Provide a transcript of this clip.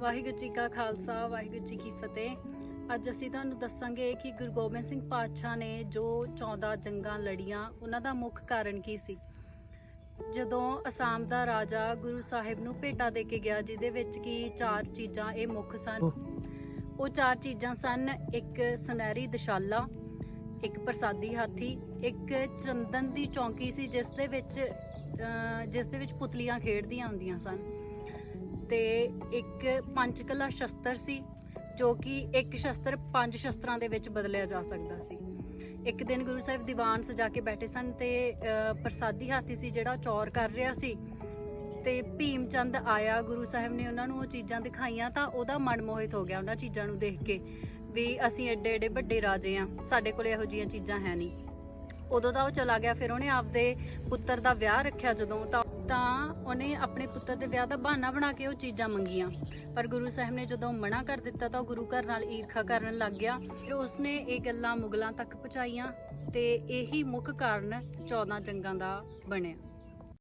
ਵਾਹਿਗੁਰੂ ਜੀ ਕਾ ਖਾਲਸਾ ਵਾਹਿਗੁਰੂ ਜੀ ਕੀ ਫਤਿਹ। ਅੱਜ ਅਸੀਂ ਤੁਹਾਨੂੰ ਦੱਸਾਂਗੇ ਕਿ ਗੁਰੂ ਗੋਬਿੰਦ ਸਿੰਘ ਪਾਤਸ਼ਾਹ ਨੇ ਜੋ 14 ਜੰਗਾਂ ਲੜੀਆਂ ਉਹਨਾਂ ਦਾ ਮੁੱਖ ਕਾਰਨ ਕੀ ਸੀ? ਜਦੋਂ ਅਸਾਮ ਦਾ ਰਾਜਾ ਗੁਰੂ ਸਾਹਿਬ ਨੂੰ ਭੇਟਾ ਦੇ ਕੇ ਗਿਆ ਜਿਹਦੇ ਵਿੱਚ ਕੀ ਚਾਰ ਚੀਜ਼ਾਂ ਇਹ ਮੁੱਖ ਸਨ? ਉਹ ਚਾਰ ਚੀਜ਼ਾਂ ਸਨ ਇੱਕ ਸੁਨਹਿਰੀ ਦਸ਼ਾਲਾ ਇੱਕ ਪ੍ਰਸਾਦੀ ਹਾਥੀ ਇੱਕ ਚੰਦਨ ਦੀ ਚੌਂਕੀ ਸੀ ਜਿਸ ਦੇ ਵਿੱਚ ਜਿਸ ਦੇ ਵਿੱਚ ਪੁਤਲੀਆਂ ਖੇਡਦੀਆਂ ਹੁੰਦੀਆਂ ਸਨ। ਤੇ ਇੱਕ ਪੰਚਕਲਾ ਸ਼ਸਤਰ ਸੀ, ਜੋ ਕਿ ਇੱਕ ਸ਼ਸਤਰ ਪੰਜ ਸ਼ਸਤਰਾਂ ਦੇ ਵਿੱਚ ਬਦਲਿਆ ਜਾ ਸਕਦਾ ਸੀ। ਇੱਕ ਦਿਨ ਗੁਰੂ ਸਾਹਿਬ ਦੀਵਾਨ ਸਜਾ ਕੇ ਬੈਠੇ ਸਨ ਤੇ ਪ੍ਰਸਾਦੀ ਹਾਥੀ ਸੀ ਜਿਹੜਾ ਚੌਰ ਕਰ ਰਿਹਾ ਸੀ। ਤੇ ਭੀਮ ਚੰਦ ਆਇਆ, ਗੁਰੂ ਸਾਹਿਬ ਨੇ ਉਹਨਾਂ ਨੂੰ ਉਹ ਚੀਜ਼ਾਂ ਦਿਖਾਈਆਂ ਤਾਂ ਉਹਦਾ ਮਨ ਮੋਹਿਤ ਹੋ ਗਿਆ ਉਹਨਾਂ ਚੀਜ਼ਾਂ ਨੂੰ ਦੇਖ ਕੇ ਵੀ ਅਸੀਂ ਐਡੇ ਐਡੇ ਵੱਡੇ ਰਾਜੇ ਆ, ਸਾਡੇ ਕੋਲ ਇਹੋ ਜਿਹੀਆਂ ਚੀਜ਼ਾਂ ਹੈ ਨਹੀਂ। ਉਦੋਂ ਦਾ ਉਹ ਚਲਾ ਗਿਆ, ਫਿਰ ਉਹਨੇ ਆਪਦੇ ਪੁੱਤਰ ਦਾ ਵਿਆਹ ਰੱਖਿਆ ਜਦੋਂ ਤਾਂ ਤਾਂ ਉਹਨੇ ਆਪਣੇ ਪੁੱਤਰ ਦੇ ਵਿਆਹ ਦਾ ਬਹਾਨਾ ਬਣਾ ਕੇ ਉਹ ਚੀਜ਼ਾਂ ਮੰਗੀਆਂ। ਪਰ ਗੁਰੂ ਸਾਹਿਬ ਨੇ ਜਦੋਂ ਮਨਾ ਕਰ ਦਿੱਤਾ ਤਾਂ ਉਹ ਗੁਰੂ ਘਰ ਨਾਲ ਈਰਖਾ ਕਰਨ ਲੱਗ ਗਿਆ। ਫਿਰ ਉਸਨੇ ਇਹ ਗੱਲਾਂ ਮੁਗਲਾਂ ਤੱਕ ਪਹੁੰਚਾਈਆਂ ਤੇ ਇਹੀ ਮੁੱਖ ਕਾਰਨ 14 ਜੰਗਾਂ ਦਾ ਬਣਿਆ।